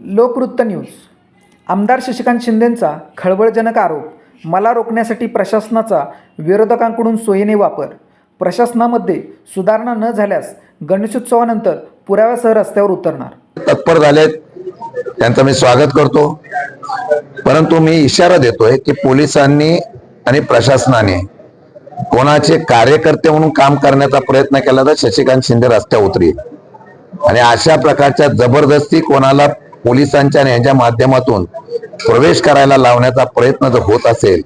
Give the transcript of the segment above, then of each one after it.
लोकवृत्त news. आमदार शशिकांत शिंदेंचा खळबळजनक आरोप. मला रोखण्यासाठी प्रशासनाचा विरोधकांकडून सोयीने वापर. प्रशासनामध्ये सुधारणा न झाल्यास गणेशोत्सवानंतर पुराव्यासह रस्त्यावर उतरणार. तत्पर झालेत. त्यांचं मी स्वागत करतो. परंतु मी इशारा देतोय की पोलिसांनी आणि प्रशासनाने कोणाचे कार्यकर्ते म्हणून काम करण्याचा प्रयत्न केला तर शशिकांत शिंदे रस्त्यावर उतरी आणि अशा प्रकारच्या जबरदस्ती कोणाला पोलिसांच्या आणि यांच्या माध्यमातून प्रवेश करायला लावण्याचा प्रयत्न जर होत असेल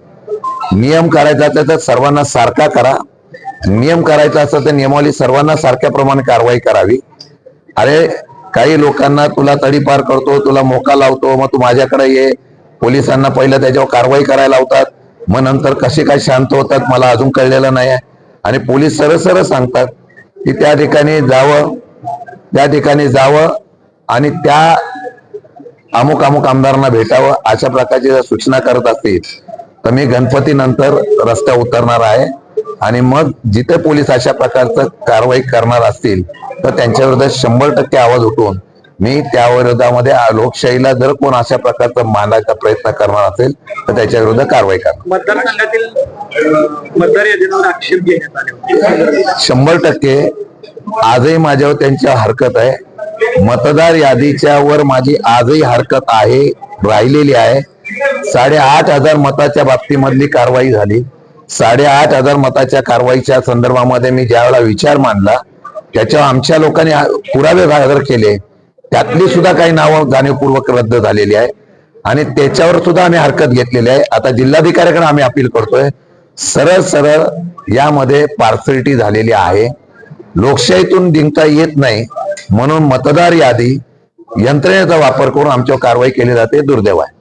नियम करायचा असेल तर सर्वांना सारखा करा. नियम करायचा असेल तर नियमावली सर्वांना सारख्या प्रमाणे कारवाई करावी. अरे काही लोकांना तुला तडीपार करतो तुला मोका लावतो मग तू माझ्याकडे ये. पोलिसांना पहिलं त्याच्यावर कारवाई करायला लावतात. मग नंतर कसे काय शांत होतात मला अजून कळलेलं नाही आहे आणि पोलीस सरळ सरळ सांगतात की त्या ठिकाणी जावं त्या ठिकाणी जावं. आणि त्या अमुक अमुक आमदारांना भेटावं अशा प्रकारची जर सूचना करत असतील तर मी गणपती नंतर रस्त्या उतरणार आहे. आणि मग जिथे पोलीस अशा प्रकारचं कारवाई करणार असतील तर त्यांच्या विरुद्ध शंभर टक्के आवाज उठवून मी त्या विरोधामध्ये लोकशाहीला जर कोण अशा प्रकारचा मांडायचा प्रयत्न करणार असेल तर त्याच्या विरुद्ध कारवाई करणार. शंभर टक्के आजही माझ्यावर त्यांच्या हरकत आहे. मतदार यादीच्या वर माझी आजही हरकत आहे राहिलेली आहे. साडेआठ हजार मताच्या बाबतीमधली कारवाई झाली. साडेआठ हजार मताच्या कारवाईच्या संदर्भामध्ये मी ज्यावेळेला विचार मांडला त्याच्यावर आमच्या लोकांनी पुरावे सादर केले. त्यातली सुद्धा काही नावं जाणीवपूर्वक रद्द झालेली आहे. आणि त्याच्यावर सुद्धा आम्ही हरकत घेतलेली आहे. आता जिल्हाधिकाऱ्याकडे आम्ही अपील करतोय सरळ सरळ यामध्ये पार्सलिटी झालेली आहे. लोकशाहीतून जिंकता येत नाही. म्हणून मतदार यादी यंत्रणेचा वापर करून आमच्यावर कारवाई केली जाते दुर्दैव आहे.